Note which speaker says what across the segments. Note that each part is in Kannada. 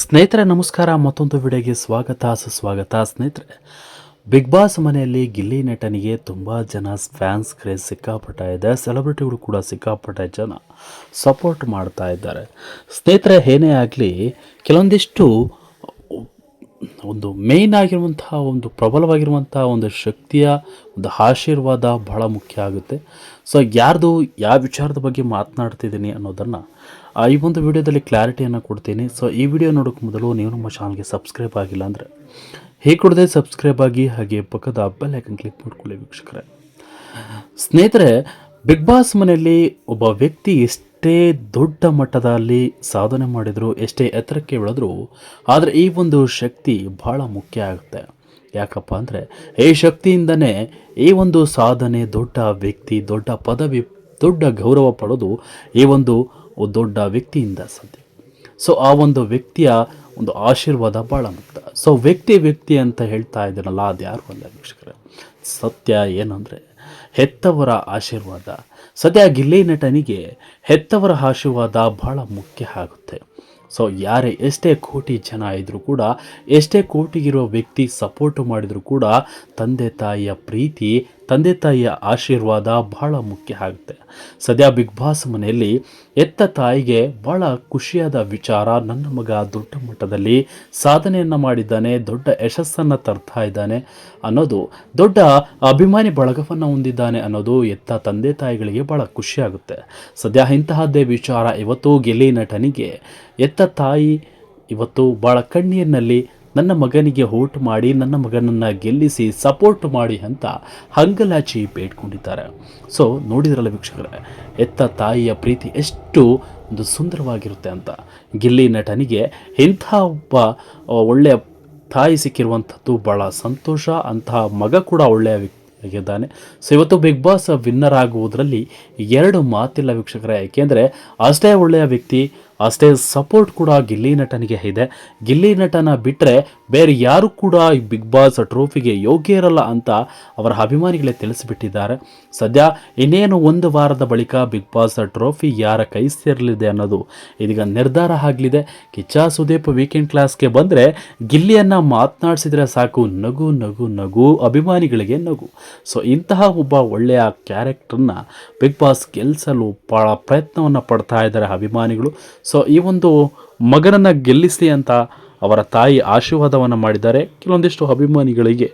Speaker 1: ಸ್ನೇಹಿತರೆ, ನಮಸ್ಕಾರ. ಮತ್ತೊಂದು ವಿಡಿಯೋಗೆ ಸ್ವಾಗತ. ಸುಸ್ವಾಗತ. ಸ್ನೇಹಿತರೆ ಬಿಗ್ ಬಾಸ್ ಮನೆಯಲ್ಲಿ ಗಿಲ್ಲಿ ನಟನಿಗೆ ತುಂಬ ಜನ ಫ್ಯಾನ್ಸ್ ಕ್ರೇಜ್ ಸಿಕ್ಕಾಪಟ್ಟ ಇದೆ. ಸೆಲೆಬ್ರಿಟಿಗಳು ಕೂಡ ಸಿಕ್ಕಾಪಟ್ಟೆ ಜನ ಸಪೋರ್ಟ್ ಮಾಡ್ತಾ ಇದ್ದಾರೆ. ಸ್ನೇಹಿತರೆ, ಏನೇ ಆಗಲಿ, ಕೆಲವೊಂದಿಷ್ಟು ಒಂದು ಮೇಯ್ನ್ ಆಗಿರುವಂತಹ ಒಂದು ಪ್ರಬಲವಾಗಿರುವಂತಹ ಒಂದು ಶಕ್ತಿಯ, ಒಂದು ಆಶೀರ್ವಾದ ಬಹಳ ಮುಖ್ಯ ಆಗುತ್ತೆ. ಸೊ ಯಾರ್ದು, ಯಾವ ವಿಚಾರದ ಬಗ್ಗೆ ಮಾತನಾಡ್ತಿದ್ದೀನಿ ಅನ್ನೋದನ್ನು ಈ ಒಂದು ವಿಡಿಯೋದಲ್ಲಿ ಕ್ಲಾರಿಟಿಯನ್ನು ಕೊಡ್ತೀನಿ. ಸೊ ಈ ವಿಡಿಯೋ ನೋಡೋಕೆ ಮೊದಲು ನೀವು ನಮ್ಮ ಚಾನಲ್ಗೆ ಸಬ್ಸ್ಕ್ರೈಬ್ ಆಗಿಲ್ಲ ಅಂದರೆ ಹೇಗೆ ಕೊಡದೆ ಸಬ್ಸ್ಕ್ರೈಬ್ ಆಗಿ ಹಾಗೆ ಪಕ್ಕದ ಬೆಲ್ ಐಕನ್ ಕ್ಲಿಕ್ ಮಾಡ್ಕೊಳ್ಳಿ ವೀಕ್ಷಕರೇ. ಸ್ನೇಹಿತರೆ ಬಿಗ್ ಬಾಸ್ ಮನೆಯಲ್ಲಿ ಒಬ್ಬ ವ್ಯಕ್ತಿ ಎಷ್ಟೇ ದೊಡ್ಡ ಮಟ್ಟದಲ್ಲಿ ಸಾಧನೆ ಮಾಡಿದರೂ, ಎಷ್ಟೇ ಎತ್ತರಕ್ಕೆ ಬೆಳೆದ್ರು ಆದರೆ ಈ ಒಂದು ಶಕ್ತಿ ಬಹಳ ಮುಖ್ಯ ಆಗುತ್ತೆ. ಯಾಕಪ್ಪ ಅಂದರೆ, ಈ ಶಕ್ತಿಯಿಂದನೇ ಈ ಒಂದು ಸಾಧನೆ ದೊಡ್ಡ ವ್ಯಕ್ತಿ, ದೊಡ್ಡ ಪದವಿ, ದೊಡ್ಡ ಗೌರವ ಪಡೋದು ಈ ಒಂದು ದೊಡ್ಡ ವ್ಯಕ್ತಿಯಿಂದ ಸಾಧ್ಯ ಸೊ ಆ ಒಂದು ವ್ಯಕ್ತಿಯ ಒಂದು ಆಶೀರ್ವಾದ ಭಾಳ ಮುಕ್ತ. ಸೊ ವ್ಯಕ್ತಿ ವ್ಯಕ್ತಿ ಅಂತ ಹೇಳ್ತಾ ಇದ್ದೀನಲ್ಲ, ಅದು ಯಾರು ಅಲ್ಲ ವೀಕ್ಷಕರೇ? ಸತ್ಯ ಏನಂದರೆ, ಹೆತ್ತವರ ಆಶೀರ್ವಾದ. ಸದ್ಯ ಗಿಲ್ಲಿ ನಟನಿಗೆ ಹೆತ್ತವರ ಆಶೀರ್ವಾದ ಬಹಳ ಮುಖ್ಯ ಆಗುತ್ತೆ. ಸೊ ಯಾರೇ ಎಷ್ಟೇ ಕೋಟಿ ಜನ ಇದ್ದರೂ ಕೂಡ, ಎಷ್ಟೇ ಕೋಟಿಗಿರೋ ವ್ಯಕ್ತಿ ಸಪೋರ್ಟ್ ಮಾಡಿದರೂ ಕೂಡ, ತಂದೆ ತಾಯಿಯ ಪ್ರೀತಿ ತಂದೆ ತಾಯಿಯ ಆಶೀರ್ವಾದ ಬಹಳ ಮುಖ್ಯ ಆಗುತ್ತೆ. ಸದ್ಯ ಬಿಗ್ ಬಾಸ್ ಮನೆಯಲ್ಲಿ ಎತ್ತ ತಾಯಿಗೆ ಬಹಳ ಖುಷಿಯಾದ ವಿಚಾರ ನನ್ನ ಮಗ ದೊಡ್ಡ ಮಟ್ಟದಲ್ಲಿ ಸಾಧನೆಯನ್ನು ಮಾಡಿದ್ದಾನೆ, ದೊಡ್ಡ ಯಶಸ್ಸನ್ನು ತರ್ತಾ ಇದ್ದಾನೆ ಅನ್ನೋದು, ದೊಡ್ಡ ಅಭಿಮಾನಿ ಬಳಗವನ್ನು ಹೊಂದಿದ್ದಾನೆ ಅನ್ನೋದು ಎತ್ತ ತಂದೆ ತಾಯಿಗಳಿಗೆ ಬಹಳ ಖುಷಿಯಾಗುತ್ತೆ ಸದ್ಯ ಇಂತಹದ್ದೇ ವಿಚಾರ ಇವತ್ತು ಗೆಲ್ಲಿ ನಟನಿಗೆ ಎತ್ತ ತಾಯಿ ಇವತ್ತು ಭಾಳ ಕಣ್ಣೀರಿನಲ್ಲಿ ನನ್ನ ಮಗನಿಗೆ ಓಟ್ ಮಾಡಿ, ನನ್ನ ಮಗನನ್ನು ಗೆಲ್ಲಿಸಿ ಸಪೋರ್ಟ್ ಮಾಡಿ ಅಂತ ಹಂಗಲಾಚಿ ಬೇಡ್ಕೊಂಡಿದ್ದಾರೆ. ಸೊ ನೋಡಿದ್ರಲ್ಲ ವೀಕ್ಷಕರೇ ಎತ್ತ ತಾಯಿಯ ಪ್ರೀತಿ ಎಷ್ಟು ಒಂದು ಸುಂದರವಾಗಿರುತ್ತೆ ಅಂತ. ಗಿಲ್ಲಿ ನಟನಿಗೆ ಇಂಥ ಒಬ್ಬ ಒಳ್ಳೆಯ ತಾಯಿ ಸಿಕ್ಕಿರುವಂಥದ್ದು ಭಾಳ ಸಂತೋಷ. ಅಂತಹ ಮಗ ಕೂಡ ಒಳ್ಳೆಯ ವ್ಯಕ್ತಿ ಆಗಿದ್ದಾನೆ ಸೊ ಇವತ್ತು ಬಿಗ್ ಬಾಸ್ ವಿನ್ನರ್ ಆಗುವುದರಲ್ಲಿ ಎರಡು ಮಾತಿಲ್ಲ ವೀಕ್ಷಕರೇ. ಏಕೆಂದರೆ ಅಷ್ಟೇ ಒಳ್ಳೆಯ ವ್ಯಕ್ತಿ ಅಷ್ಟೇ ಸಪೋರ್ಟ್ ಕೂಡ ಗಿಲ್ಲಿ ನಟನಿಗೆ ಇದೆ. ಗಿಲ್ಲಿ ನಟನ ಬಿಟ್ಟರೆ ಬೇರೆ ಯಾರು ಕೂಡ ಈ ಬಿಗ್ ಬಾಸ್ ಟ್ರೋಫಿಗೆ ಯೋಗ್ಯ ಇರಲ್ಲ ಅಂತ ಅವರ ಅಭಿಮಾನಿಗಳೇ ತಿಳಿಸಿಬಿಟ್ಟಿದ್ದಾರೆ. ಸದ್ಯ ಇನ್ನೇನು ಒಂದು ವಾರದ ಬಳಿಕ ಬಿಗ್ ಬಾಸ್ ಟ್ರೋಫಿ ಯಾರ ಕೈ ಸೇರಲಿದೆ ಅನ್ನೋದು ಇದೀಗ ನಿರ್ಧಾರ ಆಗಲಿದೆ. ಕಿಚ್ಚ ಸುದೀಪ್ ವೀಕೆಂಡ್ ಕ್ಲಾಸ್ಗೆ ಬಂದರೆ ಗಿಲ್ಲಿಯನ್ನು ಮಾತನಾಡಿಸಿದರೆ ಸಾಕು. ನಗು ನಗು ನಗು, ಅಭಿಮಾನಿಗಳಿಗೆ ನಗು. ಸೊ ಇಂತಹ ಒಬ್ಬ ಒಳ್ಳೆಯ ಕ್ಯಾರೆಕ್ಟರ್ನ ಬಿಗ್ ಬಾಸ್ ಗೆಲ್ಲಿಸಲು ಪ್ರಯತ್ನವನ್ನು ಪಡ್ತಾ ಇದ್ದಾರೆ ಅಭಿಮಾನಿಗಳು. ಸೊ ಈ ಒಂದು ಮಗನನ್ನು ಗೆಲ್ಲಿಸಿ ಅಂತ ಅವರ ತಾಯಿ ಆಶೀರ್ವಾದವನ್ನು ಮಾಡಿದ್ದಾರೆ. ಕೆಲವೊಂದಿಷ್ಟು ಅಭಿಮಾನಿಗಳಿಗೆ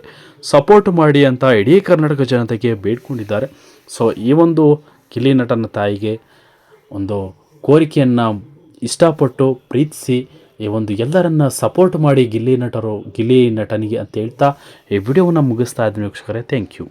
Speaker 1: ಸಪೋರ್ಟ್ ಮಾಡಿ ಅಂತ ಇಡೀ ಕರ್ನಾಟಕ ಜನತೆಗೆ ಬೇಡ್ಕೊಂಡಿದ್ದಾರೆ. ಸೊ ಈ ಒಂದು ಗಿಲ್ಲಿ ನಟನ ತಾಯಿಗೆ ಒಂದು ಕೋರಿಕೆಯನ್ನು ಇಷ್ಟಪಟ್ಟು ಪ್ರೀತಿಸಿ ಈ ಒಂದು ಎಲ್ಲರನ್ನ ಸಪೋರ್ಟ್ ಮಾಡಿ ಗಿಲ್ಲಿ ನಟರು, ಗಿಲ್ಲಿ ನಟನಿಗೆ ಅಂತ ಹೇಳ್ತಾ ಈ ವಿಡಿಯೋವನ್ನು ಮುಗಿಸ್ತಾ ಇದ್ದೀನಿ ವೀಕ್ಷಕರೇ. Thank you